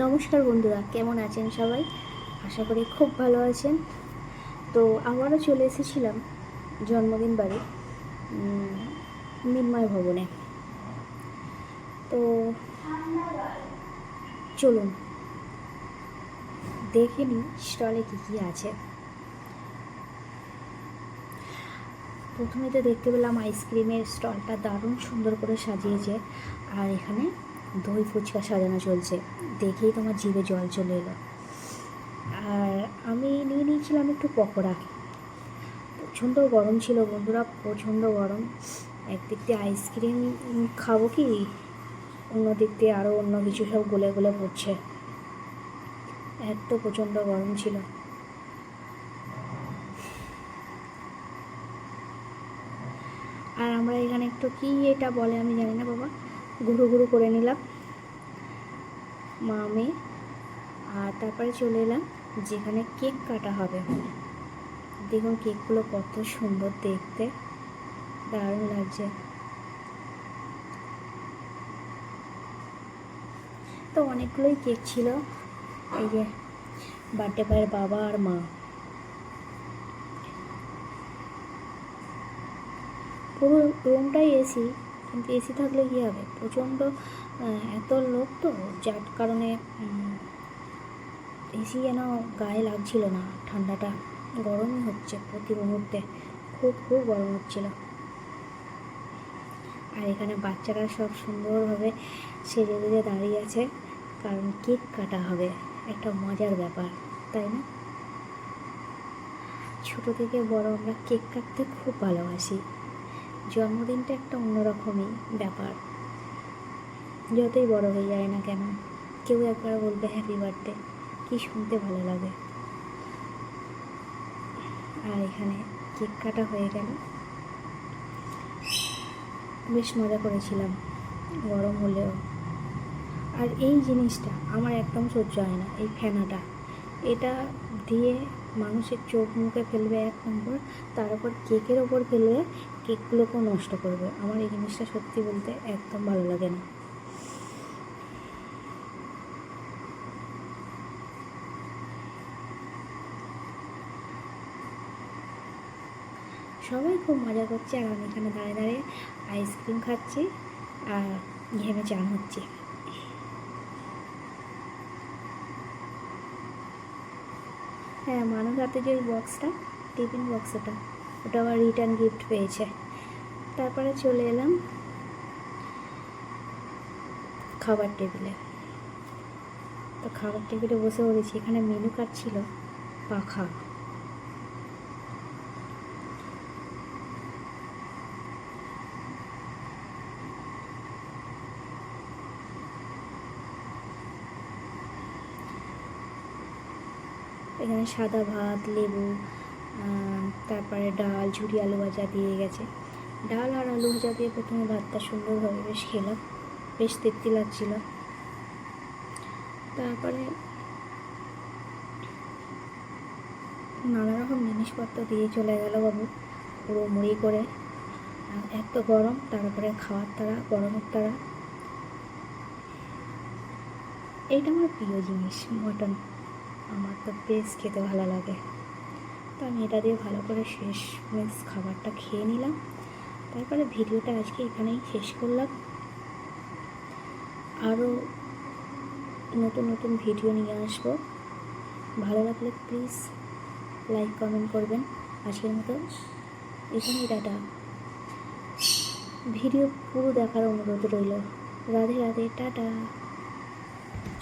নমস্কার বন্ধুরা, কেমন আছেন সবাই? আশা করি খুব ভালো আছেন। তো আবারও চলে এসেছিলাম জন্মদিন বাড়ি মিন্ময় ভবনে। তো চলুন, দেখে নিই স্টলে কী কী আছে। প্রথমে তো দেখতে পেলাম আইসক্রিমের স্টলটা দারুণ সুন্দর করে সাজিয়েছে, আর এখানে দই ফুচকা সাজানো চলছে। দেখেই তোমার জিভে জল চলে এলো। আর আমি নিয়ে নিয়েছিলাম একটু পকোড়া। প্রচণ্ড গরম ছিল বন্ধুরা, প্রচণ্ড গরম। একদিক দিয়ে আইসক্রিম খাব কি? অন্য দিক দিয়ে আরও অন্য কিছু সব গলে গলে পড়ছে। এত প্রচণ্ড গরম ছিল। আর আমরা এখানে একটু কি এটা বলে আমি জানি না বাবা। ঘুরু ঘুরু করে নিলাম। মা মেয়ে আর তারপরে চলে এলাম যেখানে কেক কাটা হবে। দেখুন কেকগুলো কত সুন্দর দেখতে। দারুণ লাগছে। তো অনেকগুলোই কেক ছিল। এই যে বার্থডে বয়ের বাবা আর মা। পুরো রুমটাই এসি। কিন্তু এসি থাকলে কী হবে? প্রচণ্ড এত লোক তো, যার কারণে এসি যেন গায়ে লাগছিল না। ঠান্ডাটা গরমই হচ্ছে প্রতি মুহূর্তে। খুব খুব গরম হচ্ছিল। আর এখানে বাচ্চারা সব সুন্দরভাবে সেজে গুজে দাঁড়িয়ে আছে, কারণ কেক কাটা হবে। একটা মজার ব্যাপার, তাই না? ছোট থেকে বড় আমরা কেক কাটতে খুব ভালোবাসি। জন্মদিনটা একটা অন্যরকমই ব্যাপার। যতই বড় হয়ে যায় না কেন, কেউ একবার বলবে হ্যাপি বার্থডে কি শুনতে ভালো লাগে। আর এখানে কেক কাটা হয়ে গেল। বেশ মজা করেছিলাম, গরম হলেও। আর এই জিনিসটা আমার একদম সহ্য হয় না, এই ফেনাটা। এটা দিয়ে মানুষের চোখ মুখে ফেলবে এক নম্বর, তার উপর কেকের ওপর ফেলবে কেকগুলোকেও নষ্ট করবে। আমার এই জিনিসটা সত্যি বলতে একদম ভালো লাগে না। সবাই খুব মজা করছে আর আমি এখানে দাঁড়িয়ে দাঁড়িয়ে আইসক্রিম খাচ্ছি আর ঘেমে চান হচ্ছে। হ্যাঁ মানুষ হাতে যে বক্সটা টিফিন বক্স ওটা। ওটা আবার রিটার্ন গিফট পেয়েছে। তারপরে চলে এলাম খাবার টেবিলে তো খাবার টেবিলে বসে পড়েছি এখানে মেনু কার্ড ছিল, পাখা। এখানে সাদা ভাত, লেবু তারপরে ডাল ঝুড়ি আলু ভাজা দিয়ে গেছে। ডাল আর আলু ভাজা দিয়ে প্রথমে ভাতটা সুন্দরভাবে বেশ খেলাম, বেশ তৃপ্তি লাগছিল। তারপরে নানা রকম জিনিসপত্র দিয়ে চলে গেল বাবু, পুরো মুড়ি করে। এত গরম, তারপরে খাওয়ার তারা, গরমের তারা। এইটা আমার প্রিয় জিনিস, মটন। আমার তো বেশ খেতে ভালো লাগে। তো আমি এটা দিয়ে ভালো করে শেষ মেস খাবারটা খেয়ে নিলাম। তারপরে ভিডিওটা আজকে এখানেই শেষ করলাম। আরও নতুন নতুন ভিডিও নিয়ে আসব। ভালো লাগলে প্লিজ লাইক, কমেন্ট করবেন। আজকের মতো এখানেই টাটা। ভিডিও পুরো দেখার অনুরোধ রইল। রাধে রাধে, টাটা।